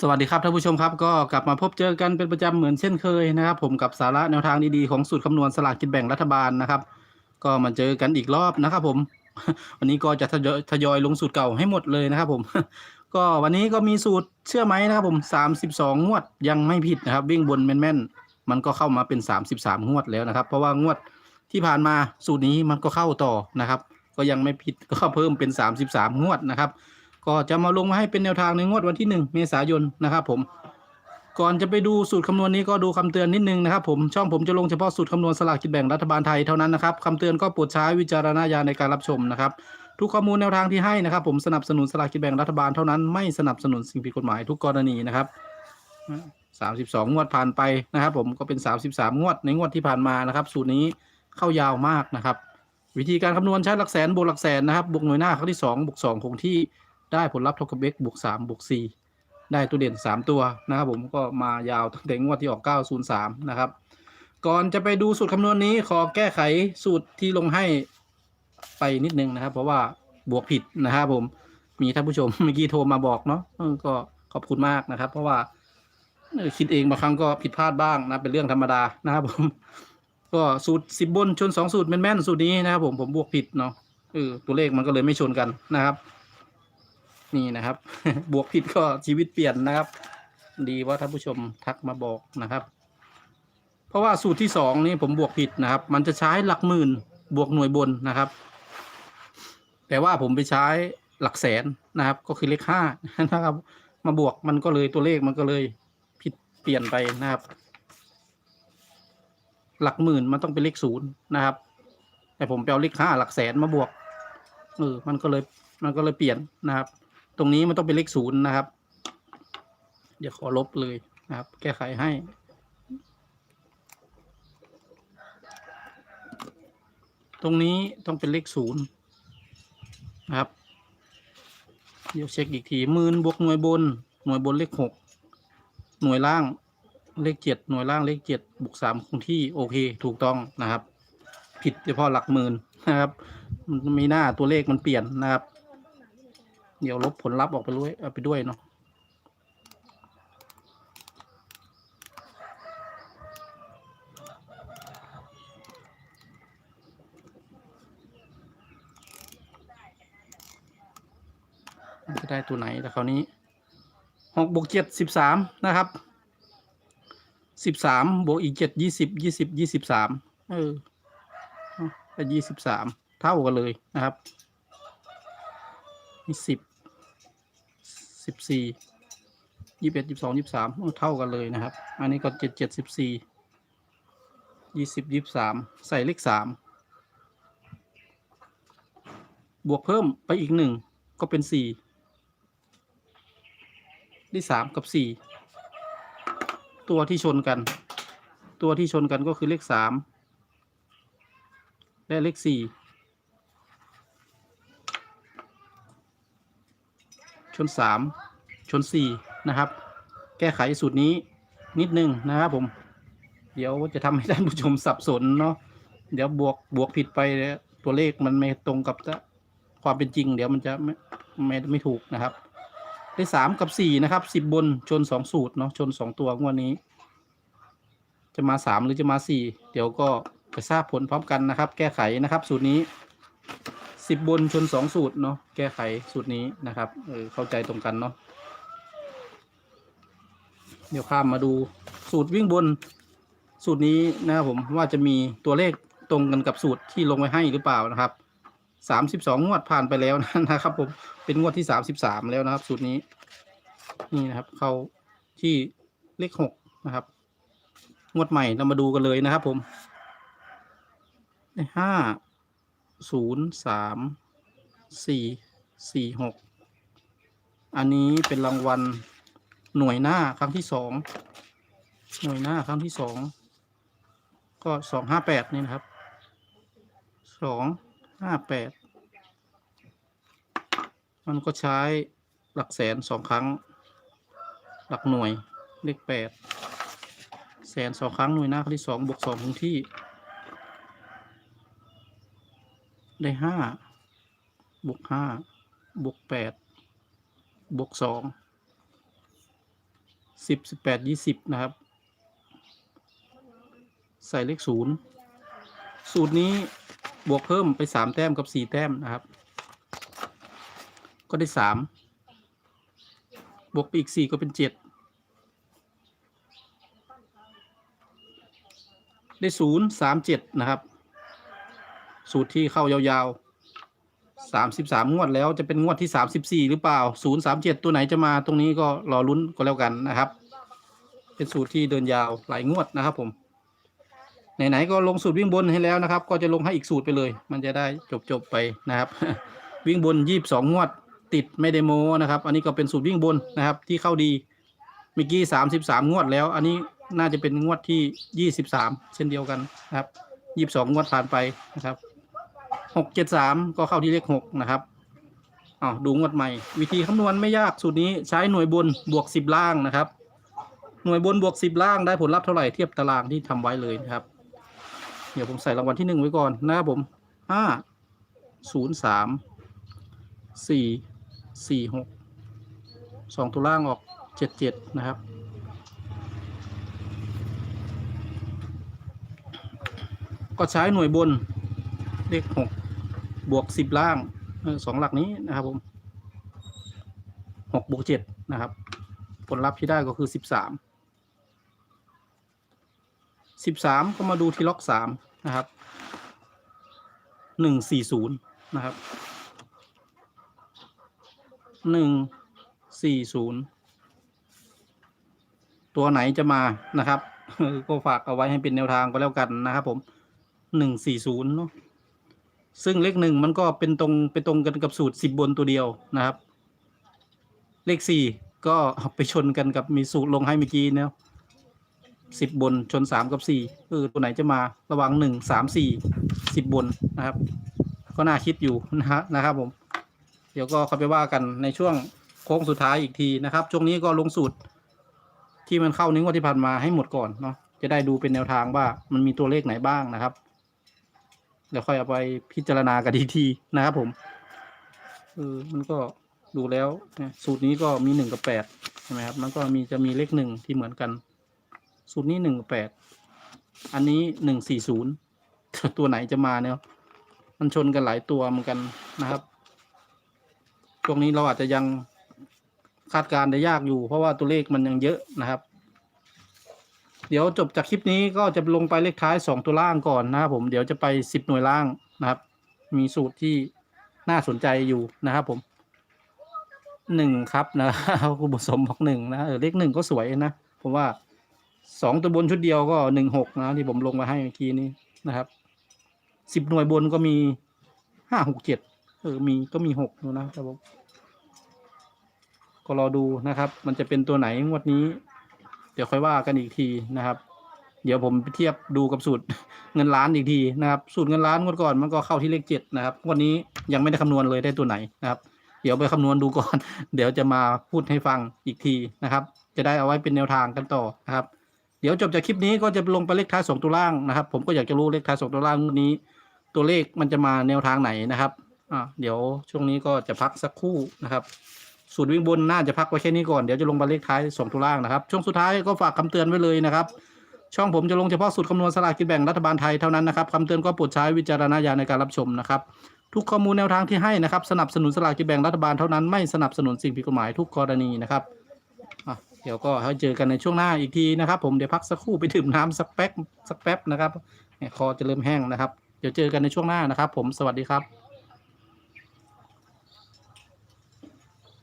สวัสดีครับท่านผู้ชมครับก็กลับมาพบเจอกันเป็นประจำเหมือนเช่นเคยนะครับ ผมกับสาระแนวทางดีๆของสูตรคำนวณสลากกินแบ่งรัฐบาลนะครับ ก็มาเจอกันอีกรอบนะครับ ผม วันนี้ก็จะทยอยทยอยลงสูตรเก่าให้หมดเลยนะครับ ผม ก็วันนี้ก็มีสูตรเชื่อไหมนะครับ ผม32งวดยังไม่ผิดนะครับ วิ่งบนแม่นๆมันก็เข้ามาเป็น33งวดแล้วนะครับ เพราะว่างวดที่ผ่านมาสูตรนี้มันก็เข้าต่อนะครับ ก็ยังไม่ผิดก็เพิ่มเป็น33งวดนะครับ ก็จะมาลงมาให้เป็นแนวทางในงวดวันที่ 1 เมษายนนะครับผม ก่อนจะไปดูสูตรคำนวณนี้ก็ดูคำเตือนนิดนึงนะครับผมช่องผมจะลงเฉพาะสูตรคำนวณสลากกินแบ่งรัฐบาลไทยเท่านั้นนะครับคำเตือนก็โปรดใช้วิจารณญาณในการรับชมนะครับทุกข้อมูลแนวทางที่ให้นะครับ ผมสนับสนุนสลากกินแบ่งรัฐบาลเท่านั้นไม่สนับสนุนสิ่งผิดกฎหมายทุกกรณีนะครับ32งวดผ่านไปนะครับ ผมก็เป็น33งวดในงวดที่ผ่านมานะครับ สูตรนี้เข้ายาวมากนะครับ วิธีการคำนวณใช้หลักแสนบวกหลักแสนนะครับบวกหน่วยหน้าครั้งที่2บวก2คงที่ ได้ผลลัพธ์เท่ากับ x บวก3บวก4ได้ตัวเด่น 3 ตัวนะครับผมก็มายาวตั้งแต่งวดที่ออก 903 นะครับ ก่อนจะไปดูสูตรคำนวณนี้ขอแก้ไขสูตรที่ลงให้ไปนิดนึงนะครับ เพราะว่าบวกผิดนะครับผมมีท่านผู้ชมเมื่อกี้โทรมาบอกเนาะก็ขอบคุณมากนะครับ เพราะว่าคิดเองบางครั้งก็ผิดพลาดบ้างนะเป็นเรื่องธรรมดานะครับผม ก็สูตรสิบบนชนสองสูตรแม่นๆสูตรนี้นะครับผมผมบวกผิดเนาะเออตัวเลขมันก็เลยไม่ชนกันนะครับ นี่นะครับ บวกผิดก็ชีวิตเปลี่ยนนะครับ ดีว่าท่านผู้ชมทักมาบอกนะครับ เพราะว่าสูตรที่สองนี่ผมบวกผิดนะครับ มันจะใช้หลักหมื่นบวกหน่วยบนนะครับ แต่ว่าผมไปใช้หลักแสนนะครับ ก็คือเลขห้านะครับ มาบวกมันก็เลยตัวเลขมันก็เลยผิดเปลี่ยนไปนะครับ หลักหมื่นมันต้องเป็นเลขศูนย์นะครับ แต่ผมไปเอาเลขห้าหลักแสนมาบวกเออมันก็เลยมันก็เลยเปลี่ยนนะครับ ตรงนี้มันต้องเป็นเลขศูนย์นะครับ เดี๋ยวขอลบเลยนะครับ แก้ไขให้ตรงนี้ต้องเป็นเลขศูนย์นะครับ เดี๋ยวเช็คอีกทีหมื่นบวกหน่วยบน หน่วยบนเลขหกหน่วยล่างเลขเจ็ดหน่วยล่างเลขเจ็ดบวกสามคงที่โอเคถูกต้องนะครับ ผิดเฉพาะหลักหมื่นนะครับมันมีหน้าตัวเลขมันเปลี่ยนนะครับ เดี๋ยวลบผลลัพธ์ออกไปด้วยเอาไปด้วยเนาะจะได้ตัวไหนแต่คราวนี้หกบวกเจ็ดสิบสามนะครับสิบสามบวกอีกเจ็ดยี่สิบยี่สิบยี่สิบสามเออแต่ยี่สิบสามเท่ากันเลยนะครับ นี่สิบสิบสี่ยี่สิบเอ็ดยี่สิบสองยี่สิบสามเท่ากันเลยนะครับ อันนี้ก็เจ็ดเจ็ดสิบสี่ยี่สิบยี่สิบสามใส่เลขสามบวกเพิ่มไปอีกหนึ่งก็เป็นสี่ได้สามกับสี่ตัวที่ชนกัน ตัวที่ชนกันก็คือเลขสามและเลขสี่ ชนสามชนสี่นะครับ แก้ไขสูตรนี้นิดนึงนะครับผม เดี๋ยวจะทำให้ท่านผู้ชมสับสนเนาะเดี๋ยวบวกบวกผิดไปเนี่ยตัวเลขมันไม่ตรงกับความเป็นจริง เดี๋ยวมันจะไม่ไม่ไม่ถูกนะครับ ได้สามกับสี่นะครับสิบบนชนสองสูตรเนาะชนสองตัวงวดนี้ จะมาสามหรือจะมาสี่เดี๋ยวก็จะทราบผลพร้อมกันนะครับ แก้ไขนะครับ สูตรนี้ สิบบนชนสองสูตรเนาะแก้ไขสูตรนี้นะครับเออเข้าใจตรงกันเนาะเดี๋ยวข้ามมาดูสูตรวิ่งบนสูตรนี้นะครับผมว่าจะมีตัวเลขตรงกันกับสูตรที่ลงไว้ให้หรือเปล่านะครับสามสิบสองงวดผ่านไปแล้วนะครับ ผมเป็นงวดที่สามสิบสามแล้วนะครับ สูตรนี้ นี่นะครับเข้าที่เลขหกนะครับ งวดใหม่เรามาดูกันเลยนะครับ ผมห้า ศูนย์สามสี่สี่หกอันนี้เป็นรางวัลหน่วยหน้าครั้งที่สองหน่วยหน้าครั้งที่สองก็สองห้าแปดนี่นะครับสองห้าแปดมันก็ใช้หลักแสนสองครั้ง หลักหน่วยเลขแปดแสนสองครั้งหน่วยหน้าครั้งที่สองบวกสองคงที่ ได้ห้าบวกห้าบวกแปดบวกสองสิบสิบแปดยี่สิบนะครับ ใส่เลขศูนย์สูตรนี้บวกเพิ่มไปสามแต้มกับสี่แต้มนะครับ ก็ได้สามบวกไปอีกสี่ก็เป็นเจ็ดได้ศูนย์สามเจ็ดนะครับ สูตรที่เข้ายาวๆสามสิบสามงวดแล้วจะเป็นงวดที่สามสิบสี่หรือเปล่าศูนย์สามเจ็ดตัวไหนจะมาตรงนี้ก็รอลุ้นก็แล้วกันนะครับ เป็นสูตรที่เดินยาวหลายงวดนะครับ ผมไหนๆก็ลงสูตรวิ่งบนให้แล้วนะครับ ก็จะลงให้อีกสูตรไปเลย มันจะได้จบๆไปนะครับ วิ่งบนยี่สิบสองงวดติดไม่ได้โมนะครับ อันนี้ก็เป็นสูตรวิ่งบนนะครับ ที่เข้าดีเมื่อกี้สามสิบสามงวดแล้ว อันนี้น่าจะเป็นงวดที่ยี่สิบสามเช่นเดียวกันนะครับยี่สิบสองงวดผ่านไปนะครับ หกเจ็ดสามก็เข้าที่เลขหกนะครับอ้าวดูงวดใหม่ วิธีคำนวณไม่ยากสูตรนี้ใช้หน่วยบนบวกสิบล่างนะครับ หน่วยบนบวกสิบล่างได้ผลลัพธ์เท่าไหร่เทียบตารางที่ทำไว้เลยนะครับ เดี๋ยวผมใส่รางวัลที่หนึ่งไว้ก่อนนะครับผมห้าศูนย์สามสี่สี่หกสองตัวล่างออกเจ็ดเจ็ดนะครับก็ใช้หน่วยบนเลขหก บวกสิบล่างสองหลักนี้นะครับผมหกบวกเจ็ดนะครับ ผลลัพธ์ที่ได้ก็คือสิบสามสิบสามก็มาดูที่ล็อกสามนะครับหนึ่งสี่ศูนย์นะครับหนึ่งสี่ศูนย์ตัวไหนจะมานะครับ ก็ฝากเอาไว้ให้เป็นแนวทางก็แล้วกันนะครับผมหนึ่งสี่ศูนย์เนาะ ซึ่งเลขหนึ่งมันก็เป็นตรงไปตรงกันกับสูตรสิบบนตัวเดียวนะครับ เลขสี่ก็ไปชนกันกับมีสูตรลงให้เมื่อกี้เนาะสิบบนชนสามกับสี่เออตัวไหนจะมาระหวังหนึ่งสามสี่สิบบนนะครับ ก็น่าคิดอยู่นะฮะนะครับผม เดี๋ยวก็เข้าไปว่ากันในช่วงโค้งสุดท้ายอีกทีนะครับ ช่วงนี้ก็ลงสูตร ที่มันเข้าในงวดที่ผ่านมาให้หมดก่อนเนาะจะได้ดูเป็นแนวทางว่ามันมีตัวเลขไหนบ้างนะครับ เดี๋ยวค่อยเอาไปพิจารณากันอีกทีนะครับผมเออมันก็ดูแล้วนะสูตรนี้ก็มีหนึ่งกับแปดใช่ไหมครับมันก็มีจะมีเลขหนึ่งที่เหมือนกัน สูตรนี้หนึ่งกับแปดอันนี้หนึ่งสี่ศูนย์ตัวไหนจะมาเนี่ยมันชนกันหลายตัวเหมือนกันนะครับช่วงนี้เราอาจจะยังคาดการณ์ได้ยากอยู่ เพราะว่าตัวเลขมันยังเยอะนะครับ เดี๋ยวจบจากคลิปนี้ก็จะลงไปเลขท้ายสองตัวล่างก่อนนะครับผมเดี๋ยวจะไปสิบหน่วยล่างนะครับ มีสูตรที่น่าสนใจอยู่นะครับผมหนึ่งครับนะคุณบุญสมบอกหนึ่งนะเออเลขหนึ่งก็สวยนะผมว่าสองตัวบนชุดเดียวก็หนึ่งหกนะที่ผมลงมาให้เมื่อกี้นี้นะครับสิบหน่วยบนก็มีห้าหกเจ็ดเออมีก็มีหกนะครับผมก็รอดูนะครับ มันจะเป็นตัวไหนงวดนี้ เดี๋ยวค่อยว่ากันอีกทีนะครับ เดี๋ยวผมไปเทียบดูกับสูตรเงินล้านอีกทีนะครับ สูตรเงินล้านงวดก่อนมันก็เข้าที่เลขเจ็ดนะครับ วันนี้ยังไม่ได้คำนวณเลยได้ตัวไหนนะครับ เดี๋ยวไปคำนวณดูก่อน เดี๋ยวจะมาพูดให้ฟังอีกทีนะครับ จะได้เอาไว้เป็นแนวทางกันต่อนะครับ เดี๋ยวจบจากคลิปนี้ก็จะลงไปเลขท้ายสองตัวล่างนะครับ ผมก็อยากจะรู้เลขท้ายสองตัวล่างงวดนี้ ตัวเลขมันจะมาแนวทางไหนนะครับอ่าเดี๋ยวช่วงนี้ก็จะพักสักครู่นะครับ สูตรวิ่งบนน่าจะพักไว้แค่นี้ก่อนเดี๋ยวจะลงมาเลขท้ายสองตัวล่างนะครับ ช่วงสุดท้ายก็ฝากคำเตือนไว้เลยนะครับ ช่องผมจะลงเฉพาะสูตรคำนวณสลากกินแบ่งรัฐบาลไทยเท่านั้นนะครับคำเตือนก็โปรดใช้วิจารณญาณในการรับชมนะครับ ทุกข้อมูลแนวทางที่ให้นะครับ สนับสนุนสลากกินแบ่งรัฐบาลเท่านั้นไม่สนับสนุนสิ่งผิดกฎหมายทุกกรณีนะครับเดี๋ยวก็ให้เจอกันในช่วงหน้าอีกทีนะครับ ผมเดี๋ยวพักสักครู่ไปดื่มน้ำสักแป๊บสักแป๊บนะครับคอจะเริ่มแห้งนะครับ เดี๋ยวเจอกันในช่วงหน้านะครับ ผมสวัสดีครับ